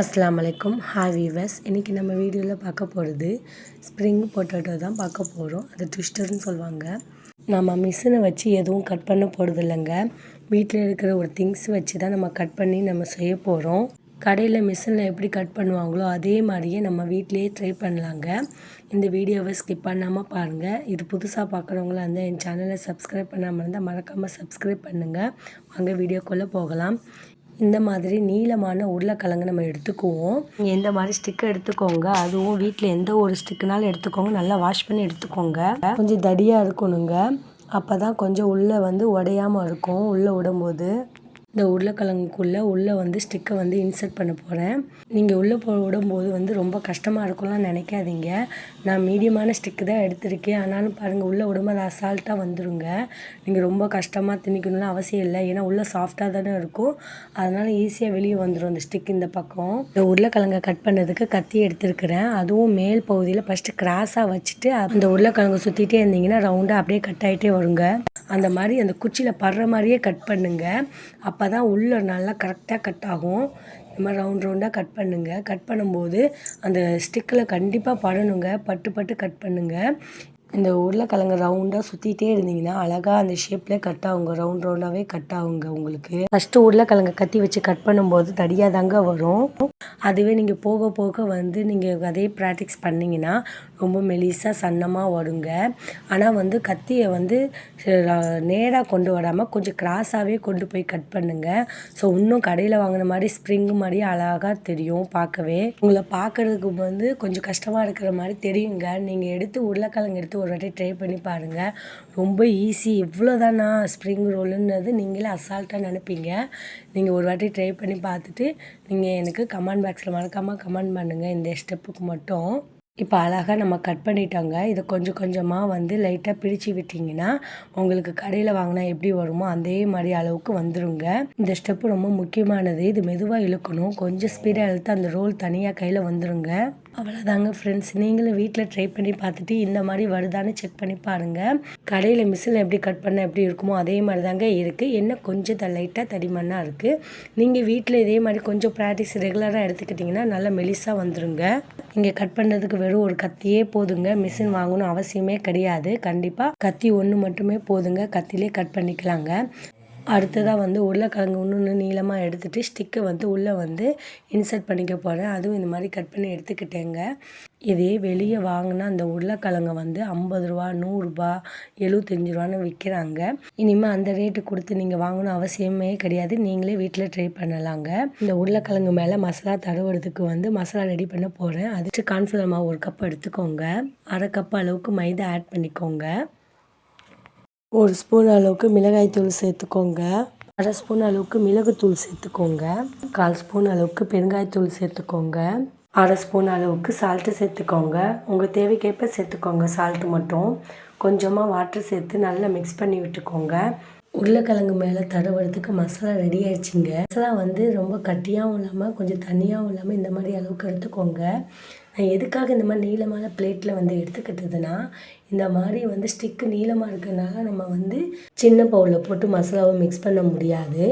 அஸ்லாம் வலைக்கும் hi viewers இன்றைக்கி நம்ம வீடியோவில் பார்க்க போகிறது ஸ்ப்ரிங் பொட்டேட்டோ தான் பார்க்க போகிறோம் அது ட்விஸ்டர்னு சொல்லுவாங்க. நம்ம மிஷினை வச்சு எதுவும் கட் பண்ண போகிறது இல்லைங்க. வீட்டில் இருக்கிற ஒரு திங்ஸ் வச்சு தான் நம்ம கட் பண்ணி நம்ம செய்ய போகிறோம் கடையில் மிஷினில் எப்படி கட் பண்ணுவாங்களோ அதே மாதிரியே நம்ம வீட்டிலேயே ட்ரை பண்ணலாங்க. இந்த வீடியோவை ஸ்கிப் பண்ணாமல் பாருங்கள் இது புதுசாக பார்க்குறவங்களா இருந்தால் என் சேனலை சப்ஸ்கிரைப் பண்ணாமல் இருந்தால் மறக்காமல் சப்ஸ்கிரைப் பண்ணுங்கள் வாங்க வீடியோக்குள்ளே போகலாம். இந்த மாதிரி நீளமான உருளைக்கிழங்கு நம்ம எடுத்துக்குவோம். நீங்கள் எந்த மாதிரி ஸ்டிக்கை எடுத்துக்கோங்க. அதுவும் வீட்டில் எந்த ஒரு ஸ்டிக்குனாலும் எடுத்துக்கோங்க. நல்லா வாஷ் பண்ணி எடுத்துக்கோங்க. கொஞ்சம் தடியாக இருக்கணுங்க. அப்போ தான் கொஞ்சம் உள்ளே வந்து உடையாமல் இருக்கும். உள்ளே விடும்போது இந்த உருளைக்கிழங்குக்குள்ளே உள்ளே வந்து ஸ்டிக்கை வந்து இன்சர்ட் பண்ண போகிறேன் நீங்கள் உள்ளே போடும்போது வந்து ரொம்ப கஷ்டமாக இருக்கும்லாம் நினைக்காதீங்க. நான் மீடியமான ஸ்டிக்கு தான் எடுத்திருக்கேன். ஆனாலும் பாருங்கள் உள்ளே விடும்போது அசால்ட்டாக வந்துடுங்க நீங்கள் ரொம்ப கஷ்டமாக திணிக்கணும்னு அவசியம் இல்லை. ஏன்னா உள்ளே சாஃப்டாக தானே இருக்கும். அதனால் ஈஸியாக வெளியே வந்துடும் அந்த ஸ்டிக் இந்த பக்கம். இந்த உருளைக்கிழங்கை கட் பண்ணதுக்கு கத்தி எடுத்துருக்குறேன். அதுவும் மேல் பகுதியில் ஃபஸ்ட்டு கிராஸாக வச்சுட்டு அந்த உருளைக்கிழங்கு சுற்றிட்டே இருந்தீங்கன்னா ரவுண்டாக அப்படியே கட் ஆகிட்டே வருங்க. அந்த மாதிரி அந்த குச்சியில் படுற மாதிரியே கட் பண்ணுங்க. அப்போ தான் உள்ளே நல்லா கரெக்டாக கட் ஆகும். இந்த மாதிரி ரவுண்ட் ரவுண்டாக கட் பண்ணுங்கள் கட் பண்ணும்போது அந்த ஸ்டிக்கில் கண்டிப்பாக படணுங்க. பட்டு பட்டு கட் பண்ணுங்கள் இந்த உருளைக்கிழங்கு ரவுண்டாக சுற்றிட்டே இருந்தீங்கன்னா அழகாக அந்த ஷேப்பில் கட் ஆகுங்க. ரவுண்ட் ரவுண்டாகவே கட் ஆகுங்க உங்களுக்கு. ஃபஸ்ட்டு உருளைக்கிழங்க கத்தி வச்சு கட் பண்ணும்போது தடியாக தாங்க வரும். அதுவே நீங்கள் போக போக வந்து நீங்கள் அதே ப்ராக்டிக்ஸ் பண்ணிங்கன்னா ரொம்ப மெலிசாக சன்னமாக வருங்க ஆனால் வந்து கத்தியை வந்து நேராக கொண்டு வராமல் கொஞ்சம் கிராஸாகவே கொண்டு போய் கட் பண்ணுங்கள் ஸோ இன்னும் கடையில் வாங்கின மாதிரி ஸ்ப்ரிங் மாதிரி அழகாக தெரியும் பார்க்கவே. உங்களை பார்க்குறதுக்கு வந்து கொஞ்சம் கஷ்டமாக இருக்கிற மாதிரி தெரியுங்க. நீங்கள் எடுத்து உருளைக்கிழங்கு எடுத்து ஒரு வாட்டி ட்ரை பண்ணி பாருங்கள் ரொம்ப ஈஸி இவ்வளோதானா ஸ்ப்ரிங் ரோலுன்றது நீங்களே அசால்ட்டாக நினைப்பீங்க. நீங்கள் ஒரு வாட்டி ட்ரை பண்ணி பார்த்துட்டு நீங்கள் எனக்கு கமெண்ட் பாக்ஸில் மறக்காமல் கமெண்ட் பண்ணுங்கள் இந்த ஸ்டெப்புக்கு மட்டும். இப்போ அழகாக நம்ம கட் பண்ணிட்டோங்க. இதை கொஞ்சம் கொஞ்சமாக வந்து லைட்டாக பிரித்து விட்டிங்கன்னா உங்களுக்கு கடையில் வாங்கினா எப்படி வருமோ அதே மாதிரி அளவுக்கு வந்துடுங்க இந்த ஸ்டெப்பு ரொம்ப முக்கியமானது. இது மெதுவாக இழுக்கணும். கொஞ்சம் ஸ்பீடாக இழுத்து அந்த ரோல் தனியாக கையில் வந்துடுங்க அவ்வளோதாங்க ஃப்ரெண்ட்ஸ் நீங்களும் வீட்டில் ட்ரை பண்ணி பார்த்துட்டு இந்த மாதிரி வருதான்னு செக் பண்ணி பாருங்கள் கடையில் மிஷினில் எப்படி கட் பண்ண எப்படி இருக்குமோ அதே மாதிரி தாங்க இருக்குது என்ன கொஞ்சம் த லைட்டாக தடிமண்ணாக இருக்குது நீங்கள் வீட்டில் இதே மாதிரி கொஞ்சம் ப்ராக்டிஸ் ரெகுலராக எடுத்துக்கிட்டிங்கன்னா நல்லா மெலிசாக வந்துருங்க. இங்கே கட் பண்ணுறதுக்கு வெறும் ஒரு கத்தியே போதுங்க. மிஷின் வாங்கணும் அவசியமே கிடையாது. கண்டிப்பாக கத்தி ஒன்று மட்டுமே போதுங்க. கத்திலே கட் பண்ணிக்கலாங்க. அடுத்ததாக வந்து உருளைக்கிழங்கு ஒன்று நீளமாக எடுத்துகிட்டு ஸ்டிக்கை வந்து உள்ளே வந்து இன்சர்ட் பண்ணிக்க போகிறேன் அதுவும் இந்த மாதிரி கட் பண்ணி எடுத்துக்கிட்டேங்க. இதே வெளியே வாங்கினா அந்த உருளைக்கிழங்க வந்து ஐம்பது ரூபா நூறுரூபா எழுபத்தஞ்சி ரூபான்னு விற்கிறாங்க இனிமேல் அந்த ரேட்டு கொடுத்து நீங்கள் வாங்கணும் அவசியமே கிடையாது. நீங்களே வீட்டில் ட்ரை பண்ணலாங்க. இந்த உருளைக்கிழங்கு மேலே மசாலா தடவுறதுக்கு வந்து மசாலா ரெடி பண்ண போகிறேன் அதுக்கு கான்ஃபிளவர் மாவு ஒரு கப் எடுத்துக்கோங்க. அரை கப் அளவுக்கு மைதா ஆட் பண்ணிக்கோங்க. ஒரு ஸ்பூன் அளவுக்கு மிளகாய் தூள் சேர்த்துக்கோங்க. அரை ஸ்பூன் அளவுக்கு மிளகுத்தூள் சேர்த்துக்கோங்க. கால் ஸ்பூன் அளவுக்கு பெருங்காயத்தூள் சேர்த்துக்கோங்க. அரை ஸ்பூன் அளவுக்கு சால்ட்டு சேர்த்துக்கோங்க. உங்கள் தேவைக்கேற்ப சேர்த்துக்கோங்க சால்ட்டு மட்டும். கொஞ்சமாக வாட்டர் சேர்த்து நல்லா மிக்ஸ் பண்ணி விட்டுக்கோங்க. உருளைக்கிழங்கு மேலே தடவுறதுக்கு மசாலா ரெடி ஆயிடுச்சுங்க. மசாலா வந்து ரொம்ப கட்டியாகவும் இல்லாமல் கொஞ்சம் தண்ணியாகவும் இல்லாமல் இந்த மாதிரி அளவுக்கு எடுத்துக்கோங்க. நான் எதுக்காக இந்த மாதிரி நீளமான பிளேட்டில் வந்து எடுத்துக்கிட்டதுன்னா இந்த மாதிரி வந்து ஸ்டிக்கு நீளமாக இருக்கிறதுனால நம்ம வந்து சின்ன பவுலில் போட்டு மசாலாவை மிக்ஸ் பண்ண முடியாது.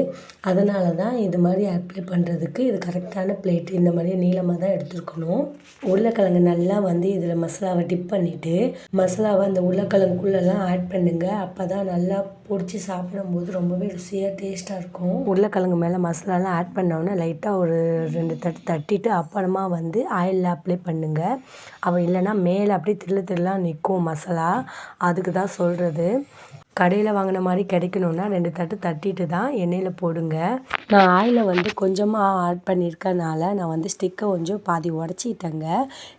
அதனால தான் இது மாதிரி அப்ளை பண்ணுறதுக்கு இது கரெக்டான பிளேட்டு இந்த மாதிரி நீளமாக தான் எடுத்துருக்கணும். உருளைக்கிழங்கு நல்லா வந்து இதில் மசாலாவை டிப் பண்ணிவிட்டு மசாலாவை அந்த உருளைக்கிழங்குக்குள்ளெல்லாம் ஆட் பண்ணுங்கள் அப்போ தான் நல்லா பொடிச்சு சாப்பிடும்போது ரொம்பவே ருசியாக டேஸ்ட்டாக இருக்கும். உருளைக்கிழங்கு மேலே மசாலாலாம் ஆட் பண்ணோன்னே லைட்டாக ஒரு ரெண்டு தட்டு தட்டிட்டு அப்புறமா வந்து ஆயிலில் அப்ளை பண்ணி பண்ணுங்கள் அவள் இல்லைன்னா மேலே அப்படியே தில்லு தில்லாக நிற்கும் மசாலா. அதுக்கு தான் சொல்கிறது கடையில் வாங்கின மாதிரி கிடைக்கணுன்னா ரெண்டு தட்டு தட்டிட்டு தான் எண்ணெயில் போடுங்க. நான் ஆயிலை வந்து கொஞ்சமாக ஆட் பண்ணியிருக்கனால நான் வந்து ஸ்டிக்கை கொஞ்சம் பாதி உடச்சிட்டேங்க.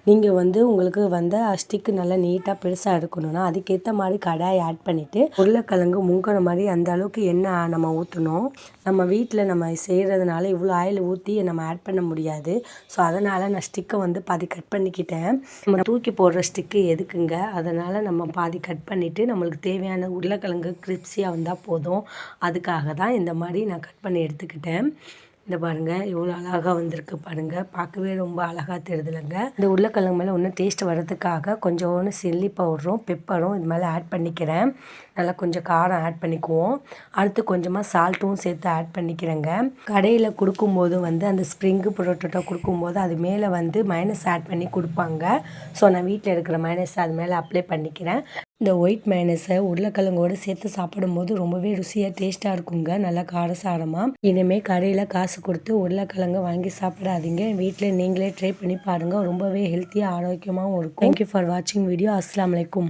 நீங்கள் வந்து உங்களுக்கு வந்து ஸ்டிக்கு நல்லா நீட்டாக பெருசாக எடுக்கணும்னா அதுக்கேற்ற மாதிரி கடாயை ஆட் பண்ணிவிட்டு உருளைக்கிழங்கு முங்குற மாதிரி அந்த அளவுக்கு எண்ணெய் நம்ம ஊற்றணும் நம்ம வீட்டில் நம்ம செய்கிறதுனால இவ்வளோ ஆயில் ஊற்றி நம்ம ஆட் பண்ண முடியாது. ஸோ அதனால் நான் ஸ்டிக்கை வந்து பாதி கட் பண்ணிக்கிட்டேன். நம்ம தூக்கி போடுற ஸ்டிக்கு எதுக்குங்க? அதனால் நம்ம பாதி கட் பண்ணிவிட்டு நம்மளுக்கு தேவையான உருளைக்கிழங்கு கிரிப்ஸியாக வந்தால் போதும். அதுக்காக தான் இந்த மாதிரி நான் கட் பண்ணி எடுத்துக்கிட்டேன். இந்த பாருங்கள் இவ்வளோ அழகாக வந்திருக்கு பாருங்கள் பார்க்கவே ரொம்ப அழகாக தெரியுதுலங்க. இந்த உருளைக்கிழங்கு மேலே இன்னும் டேஸ்ட் வரதுக்காக கொஞ்சோண்டு சில்லி பவுடரும் பெப்பரும் இது மேலே ஆட் பண்ணிக்கிறேன். நல்லா கொஞ்சம் காரம் ஆட் பண்ணிக்குவோம். அடுத்து கொஞ்சமாக சால்ட்டும் சேர்த்து ஆட் பண்ணிக்கிறேங்க. கடையில் கொடுக்கும்போது வந்து அந்த ஸ்ப்ரிங்கு புரோட்டோட்டோ கொடுக்கும்போது அது மேலே வந்து மைனஸ் ஆட் பண்ணி கொடுப்பாங்க. ஸோ நான் வீட்டில் இருக்கிற மைனஸ் அது மேலே அப்ளை பண்ணிக்கிறேன். இந்த ஒயிட் மைனஸை உருளைக்கிழங்கோடு சேர்த்து சாப்பிடும்போது ரொம்பவே ருசியாக டேஸ்ட்டாக இருக்குங்க. நல்லா காரசாரமாக இனிமேல் கடையில் காசு கொடுத்து உருளைக்கிழங்கு வாங்கி சாப்பிடாதீங்க. வீட்டில் நீங்களே ட்ரை பண்ணி பாருங்கள் ரொம்பவே ஹெல்த்தியாக ஆரோக்கியமாகவும் இருக்கும். தேங்க்யூ ஃபார் வாட்சிங் வீடியோ அஸ்லாம் வலைக்கும்